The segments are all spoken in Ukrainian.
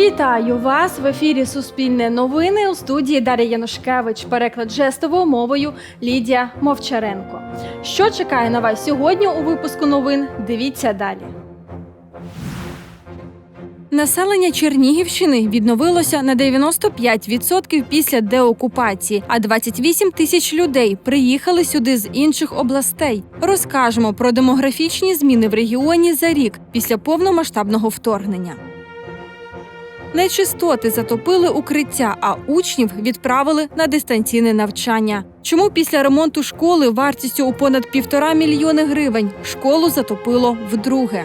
Вітаю вас в ефірі Суспільне новини у студії Дар'я Янушкевич. Переклад жестовою мовою Лідія Мовчаренко. Що чекає на вас сьогодні у випуску новин? Дивіться далі. Населення Чернігівщини відновилося на 95% після деокупації, а 28 тисяч людей приїхали сюди з інших областей. Розкажемо про демографічні зміни в регіоні за рік після повномасштабного вторгнення. Нечистоти затопили укриття, а учнів відправили на дистанційне навчання. Чому після ремонту школи вартістю у понад півтора мільйони гривень школу затопило вдруге?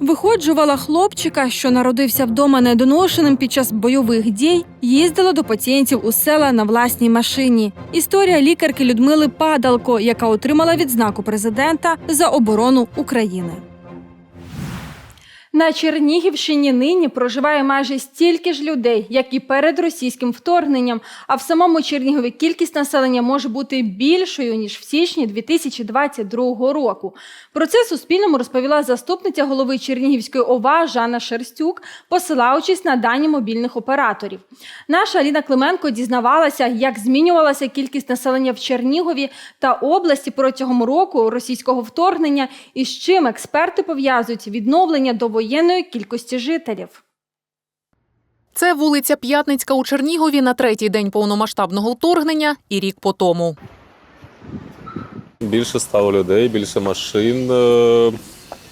Виходжувала хлопчика, що народився вдома недоношеним під час бойових дій, їздила до пацієнтів у села на власній машині. Історія лікарки Людмили Падалко, яка отримала відзнаку президента за оборону України. На Чернігівщині нині проживає майже стільки ж людей, як і перед російським вторгненням. А в самому Чернігові кількість населення може бути більшою ніж в січні 2022 року. Про це Суспільному розповіла заступниця голови Чернігівської ОВА Жанна Шерстюк, посилаючись на дані мобільних операторів. Наша Аліна Клименко дізнавалася, як змінювалася кількість населення в Чернігові та області протягом року російського вторгнення і з чим експерти пов'язують відновлення довоєнної кількості жителів. Це вулиця П'ятницька у Чернігові на третій день повномасштабного вторгнення і рік по тому. Більше стало людей, більше машин. е,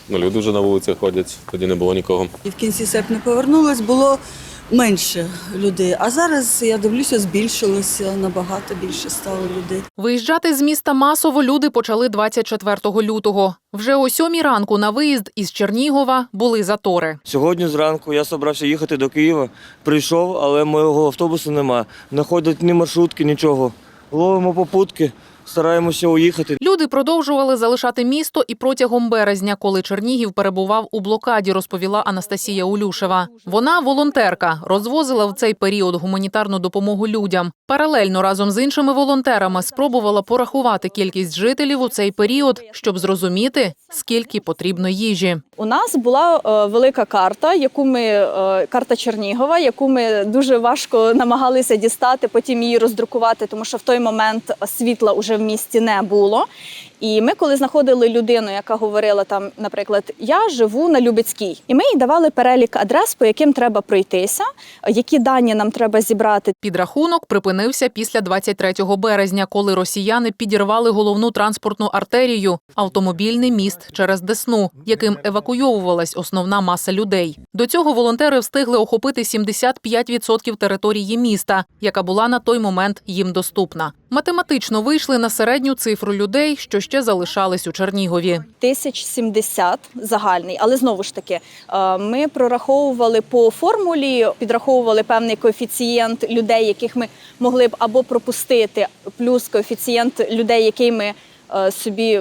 Ну, люди вже на вулиці ходять, тоді не було нікого. І в кінці серпня повернулось, було менше людей. А зараз я дивлюся, збільшилося набагато більше стало людей. Виїжджати з міста масово люди почали 24 лютого. Вже о сьомій ранку на виїзд із Чернігова були затори. Сьогодні зранку я собрався їхати до Києва. Прийшов, але моєго автобусу нема. Не ходять ні маршрутки, нічого. Ловимо попутки, стараємося уїхати. Люди продовжували залишати місто і протягом березня, коли Чернігів перебував у блокаді, розповіла Анастасія Улюшева. Вона волонтерка, розвозила в цей період гуманітарну допомогу людям. Паралельно разом з іншими волонтерами спробувала порахувати кількість жителів у цей період, щоб зрозуміти, скільки потрібно їжі. У нас була е, велика карта, яку ми е, карта Чернігова, яку ми дуже важко намагалися дістати, потім її роздрукувати, тому що в той момент світла уже в місті не було. І ми, коли знаходили людину, яка говорила там, наприклад, я живу на Любецькій, і ми їй давали перелік адрес, по яким треба пройтися, які дані нам треба зібрати. Підрахунок припинився після 23 березня, коли росіяни підірвали головну транспортну артерію автомобільний міст через Десну, яким евакуйовувалась основна маса людей. До цього волонтери встигли охопити 75% території міста, яка була на той момент їм доступна. Математично вийшли на середню цифру людей, що ще залишались у Чернігові. 1070 загальний, але знову ж таки, е, ми прораховували по формулі, підраховували певний коефіцієнт людей, яких ми могли б або пропустити, плюс коефіцієнт людей, який ми е, собі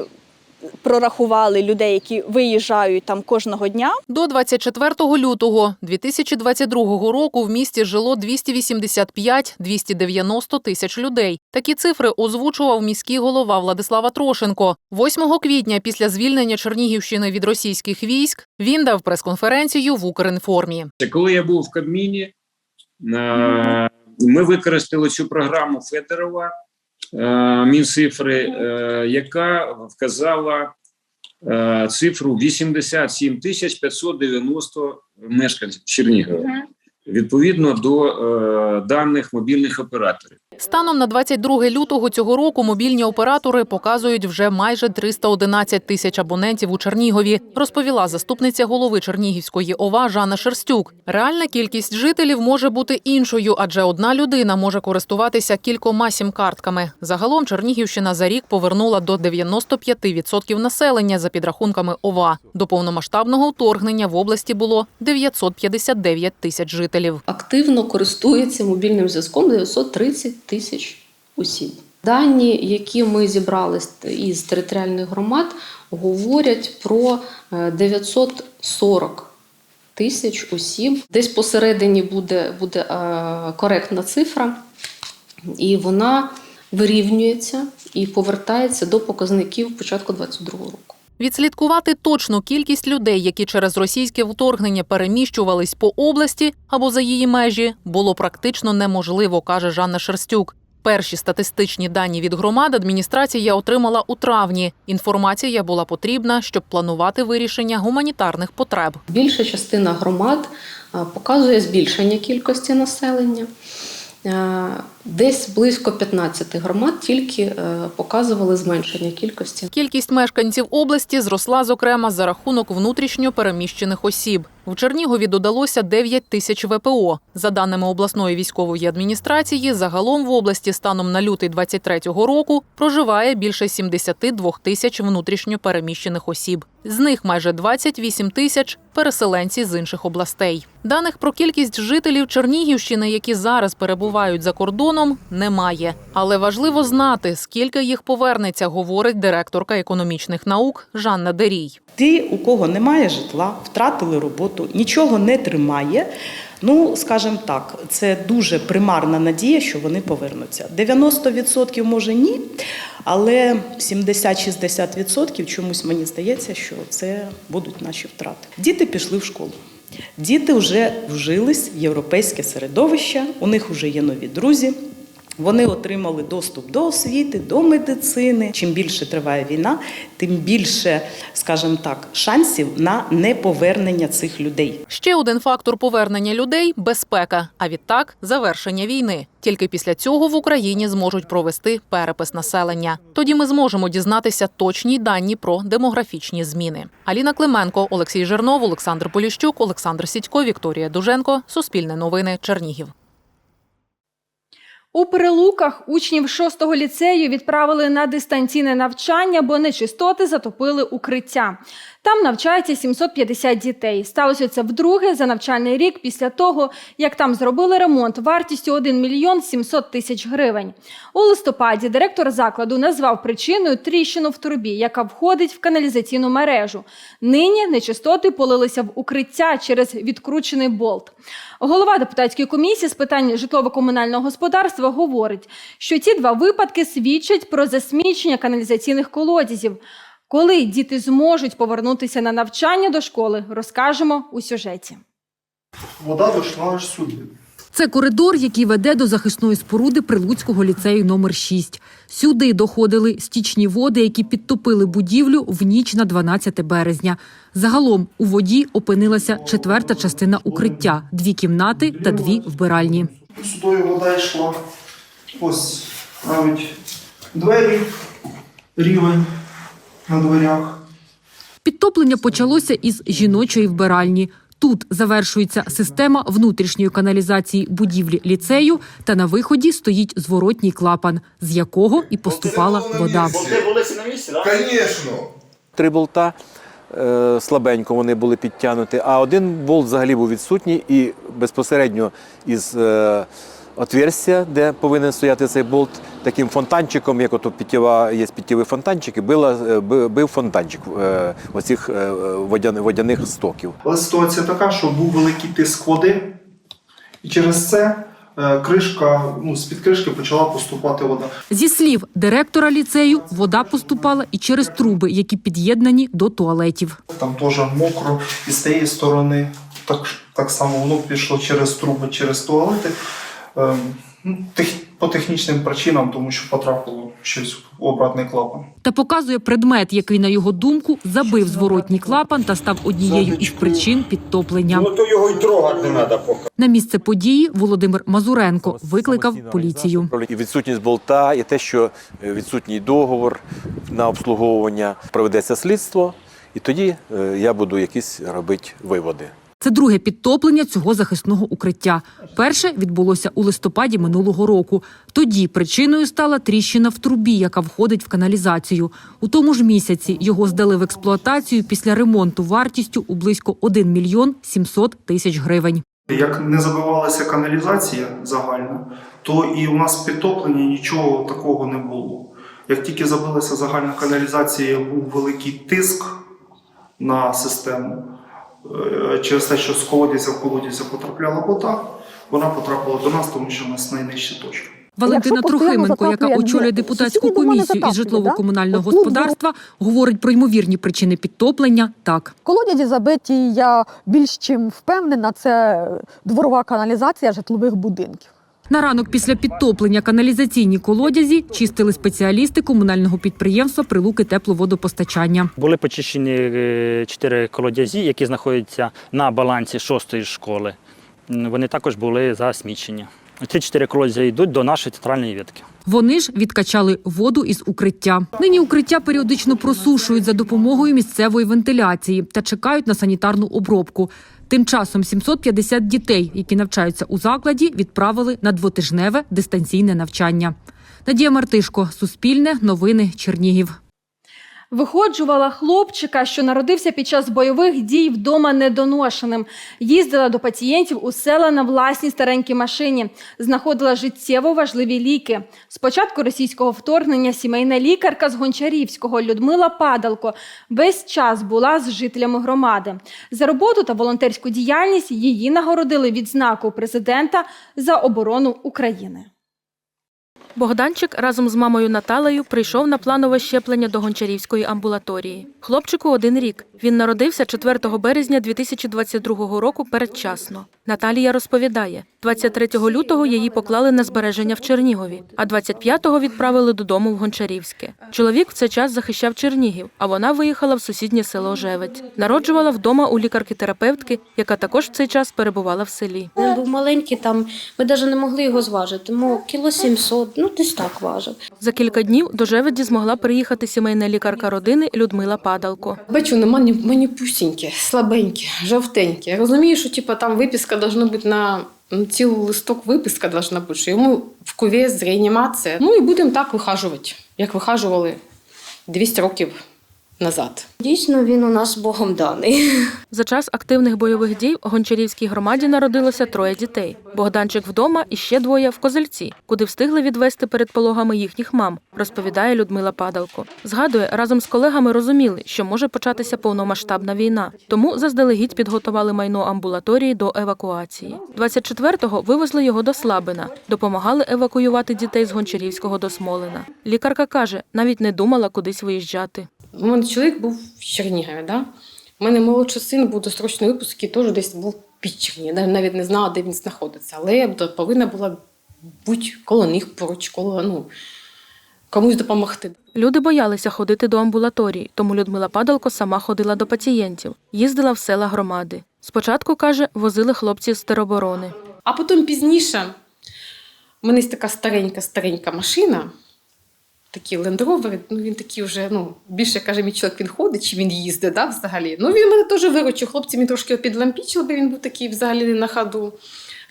прорахували людей, які виїжджають там кожного дня. До 24 лютого 2022 року в місті жило 285-290 тисяч людей. Такі цифри озвучував міський голова Владислава Трошенко. 8 квітня, після звільнення Чернігівщини від російських військ, він дав прес-конференцію в Укрінформі. Це Коли я був в Кабміні, е, ми використали цю програму Федорова Мінцифри, е, яка вказала е, цифру 87 тисяч 590 мешканців Чернігова. Відповідно до е, даних мобільних операторів. Станом на 22 лютого цього року мобільні оператори показують вже майже 311 тисяч абонентів у Чернігові, розповіла заступниця голови Чернігівської ОВА Жанна Шерстюк. Реальна кількість жителів може бути іншою, адже одна людина може користуватися кількома сім-картками. Загалом Чернігівщина за рік повернула до 95% населення за підрахунками ОВА. До повномасштабного вторгнення в області було 959 тисяч жителів. активно користується мобільним зв'язком 930 тисяч осіб. Дані, які ми зібрали із територіальних громад, говорять про е, 940 тисяч осіб. Десь посередині буде, буде е, коректна цифра, і вона вирівнюється і повертається до показників початку 2022 року. Відслідкувати точну кількість людей, які через російське вторгнення переміщувались по області або за її межі, було практично неможливо, каже Жанна Шерстюк. Перші статистичні дані від громад адміністрація отримала у травні. Інформація була потрібна, щоб планувати вирішення гуманітарних потреб. Більша частина громад показує збільшення кількості населення. Десь близько 15 громад тільки е, показували зменшення кількості. Кількість мешканців області зросла, зокрема, за рахунок внутрішньо переміщених осіб. В Чернігові додалося 9 тисяч ВПО. За даними обласної військової адміністрації, загалом в області станом на лютий 23-го року проживає більше 72 тисяч внутрішньо переміщених осіб. З них майже 28 тисяч переселенці з інших областей. Даних про кількість жителів Чернігівщини, які зараз перебувають за кордоном, немає. Але важливо знати, скільки їх повернеться, говорить директорка економічних наук Жанна Дерій. Ті, у кого немає житла, втратили роботу, нічого не тримає. Ну, скажімо так, це дуже примарна надія, що вони повернуться. 90% може ні, але 70-60% чомусь мені здається, що це будуть наші втрати. Діти пішли в школу. Діти вже вжились в європейське середовище, у них вже є нові друзі. Вони отримали доступ до освіти, до медицини. Чим більше триває війна, тим більше, скажімо так, шансів на неповернення цих людей. Ще один фактор повернення людей безпека, а відтак завершення війни. Тільки після цього в Україні зможуть провести перепис населення. Тоді ми зможемо дізнатися точні дані про демографічні зміни. Аліна Клименко, Олексій Жернов, Олександр Поліщук, Олександр Сідько, Вікторія Дуженко. Суспільне новини. Чернігів. У Прилуках учнів 6-го ліцею відправили на дистанційне навчання, бо нечистоти затопили укриття. Там навчається 750 дітей. Сталося це вдруге за навчальний рік після того, як там зробили ремонт вартістю 1 мільйон 700 тисяч гривень. У листопаді директор закладу назвав причиною тріщину в трубі, яка входить в каналізаційну мережу. Нині нечистоти полилися в укриття через відкручений болт. Голова депутатської комісії з питань житлово-комунального господарства говорить, що ці два випадки свідчать про засмічення каналізаційних колодязів. Коли діти зможуть повернутися на навчання до школи, розкажемо у сюжеті. Вода дійшла аж сюди. Це коридор, який веде до захисної споруди Прилуцького ліцею номер 6. Сюди доходили стічні води, які підтопили будівлю в ніч на 12 березня. Загалом у воді опинилася четверта частина укриття: дві кімнати та дві вбиральні. Сюди вода йшла. Ось навіть двері, рівень на дверях. Підтоплення почалося із жіночої вбиральні. Тут завершується система внутрішньої каналізації будівлі ліцею, та на виході стоїть зворотній клапан, з якого і поступала вода. Три болта слабенько вони були підтягнуті, а один болт взагалі був відсутній і безпосередньо із е, отверстя, де повинен стояти цей болт, таким фонтанчиком, як ото підтєва, є підтєві фонтанчики, била, е, бив фонтанчик е, оцих е, водяних стоків. Але ситуація така, що був великий тиск води, і через це е, кришка, ну, з-під кришки почала поступати вода. Зі слів директора ліцею, вода поступала і через труби, які під'єднані до туалетів. Там теж мокро, і з тієї сторони так, так само воно пішло через труби, через туалети. Ну, по технічним причинам, тому що потрапило щось в обратний клапан. Та показує предмет, який, на його думку, забив зворотній клапан та став однією із причин підтоплення. Ну то його й трогати не треба поки. На місце події Володимир Мазуренко викликав поліцію. І відсутність болта, і те, що е, відсутній договор на обслуговування, проведеться слідство, і тоді е, я буду якісь робити виводи. Це друге підтоплення цього захисного укриття. Перше відбулося у листопаді минулого року. Тоді причиною стала тріщина в трубі, яка входить в каналізацію. У тому ж місяці його здали в експлуатацію після ремонту вартістю у близько 1 мільйон 700 тисяч гривень. Як не забивалася каналізація загальна, то і у нас підтоплення нічого такого не було. Як тільки забилася загальна каналізація, був великий тиск на систему. Е, Через те, що з колодязя в колодязя потрапляла вода, вона потрапила до нас, тому що у нас найнижча точка. Валентина Трохименко, яка очолює депутатську комісію із житлово-комунального господарства, говорить про ймовірні причини підтоплення так. Колодязі забиті, я більш чим впевнена, це дворова каналізація житлових будинків. На ранок після підтоплення каналізаційні колодязі чистили спеціалісти комунального підприємства Прилуки тепловодопостачання. Були почищені е, чотири колодязі, які знаходяться на балансі шостої школи. Вони також були засмічені. Ці чотири колодязі йдуть до нашої центральної ветки. Вони ж відкачали воду із укриття. Нині укриття періодично просушують за допомогою місцевої вентиляції та чекають на санітарну обробку. Тим часом 750 дітей, які навчаються у закладі, відправили на двотижневе дистанційне навчання. Надія Мартишко, Суспільне, Новини, Чернігів. Виходжувала хлопчика, що народився під час бойових дій вдома недоношеним. Їздила до пацієнтів у села на власній старенькій машині. Знаходила життєво важливі ліки. З початку російського вторгнення сімейна лікарка з Гончарівського Людмила Падалко весь час була з жителями громади. За роботу та волонтерську діяльність її нагородили відзнакою президента за оборону України. Богданчик разом з мамою Наталею прийшов на планове щеплення до Гончарівської амбулаторії. Хлопчику один рік. Він народився 4 березня 2022 року передчасно. Наталія розповідає, 23 лютого її поклали на збереження в Чернігові, а 25-го відправили додому в Гончарівське. Чоловік в цей час захищав Чернігів, а вона виїхала в сусіднє село Жевець. Народжувала вдома у лікарки-терапевтки, яка також в цей час перебувала в селі. Він був маленький, там ми навіть не могли його зважити. Тому кіло 700, ну десь так важив. За кілька днів до Жеведі змогла приїхати сімейна лікарка родини Людмила Падалко. Бачу, нема ні мені пусіньке, слабеньке, жовтеньке. Я розумію, що типу, там виписка должна бути на на цілий листок виписка должна бути, що йому в кувез, реанімація. Ну і будемо так вихажувати, як вихажували 200 років назад. Дійсно, він у нас Богом даний. За час активних бойових дій в Гончарівській громаді народилося троє дітей: Богданчик вдома і ще двоє в Козельці, куди встигли відвести перед пологами їхніх мам, розповідає Людмила Падалко. Згадує, разом з колегами розуміли, що може початися повномасштабна війна, тому заздалегідь підготували майно амбулаторії до евакуації. 24-го вивезли його до Слабина, допомагали евакуювати дітей з Гончарівського до Смолина. Лікарка каже, навіть не думала кудись виїжджати. У мене чоловік був в Чернігові, да? У мене молодший син був досрочний випуск, який теж десь був під Чернігові. Я навіть не знала, де він знаходиться. Але я б повинна була бути коло них поруч, коло ну, комусь допомогти. Люди боялися ходити до амбулаторії, тому Людмила Падалко сама ходила до пацієнтів, їздила в села громади. Спочатку, каже, возили хлопці з тероборони. А потім пізніше у мене є така старенька-старенька машина, такий Land ну він такий вже, ну, більше каже, мій чоловік він ходить, чи він їздить, да, взагалі. Ну він мене теж виручив. Хлопці мені трошки підлампічили, бо він був такий взагалі не на ходу.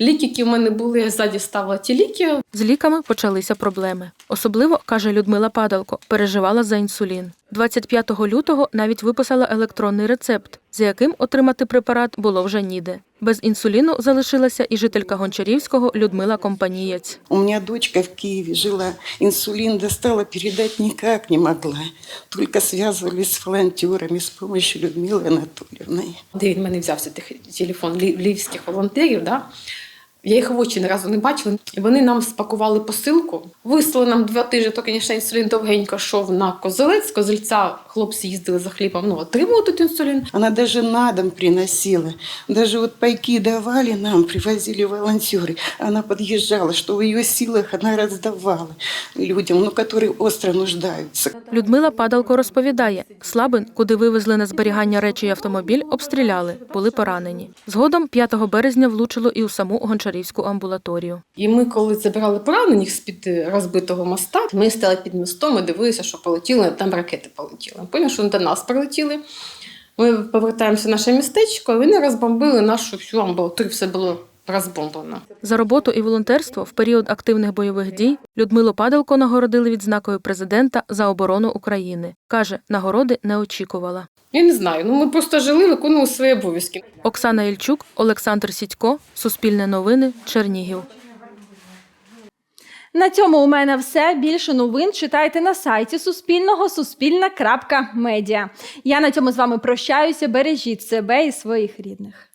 Ліки, які в мене були, я ззаді ставила ті ліки. З ліками почалися проблеми. Особливо, каже Людмила Падалко, переживала за інсулін. 25 лютого навіть виписала електронний рецепт, за яким отримати препарат було вже ніде. Без інсуліну залишилася і жителька Гончарівського Людмила Компанієць. У меня дочка в Киеве жила, инсулин достала, передать никак не могла. Только связывались с волонтерами с помощью Людмилы Анатольевны. Де він в мене взявся тих телефон лі- львівських волонтерів, да? Я їх в очі ні разу не бачила. І вони нам спакували посилку. Вислали нам два тижні, то, звісно, інсулін довгенько йшов на козелець. З Козельця хлопці їздили за хлібом, ну, отримували тут інсулін. Она даже на дом приносила. Даже вот пайки давали нам, привозили волонтеры. Она подъезжала, что в ее силах она раздавала людям, ну, которые остро нуждаются. Людмила Падалко розповідає, Слабин, куди вивезли на зберігання речі й автомобіль, обстріляли, були поранені. Згодом 5 березня влучило і у саму Гончарівську амбулаторію. І ми, коли забирали поранених з-під е, розбитого моста, ми стали під мостом і дивилися, що полетіли, там ракети полетіли. Поняли, що до нас прилетіли. Ми повертаємося в наше містечко, і вони розбомбили нашу всю амбулаторію, все було розбомблено. За роботу і волонтерство в період активних бойових дій Людмилу Падалко нагородили відзнакою президента за оборону України. Каже, нагороди не очікувала. Я не знаю, ну ми просто жили, виконували свої обов'язки. Оксана Ільчук, Олександр Сідько, Суспільне новини, Чернігів. На цьому у мене все. Більше новин читайте на сайті Суспільного Суспільна.Медіа. Я на цьому з вами прощаюся. Бережіть себе і своїх рідних.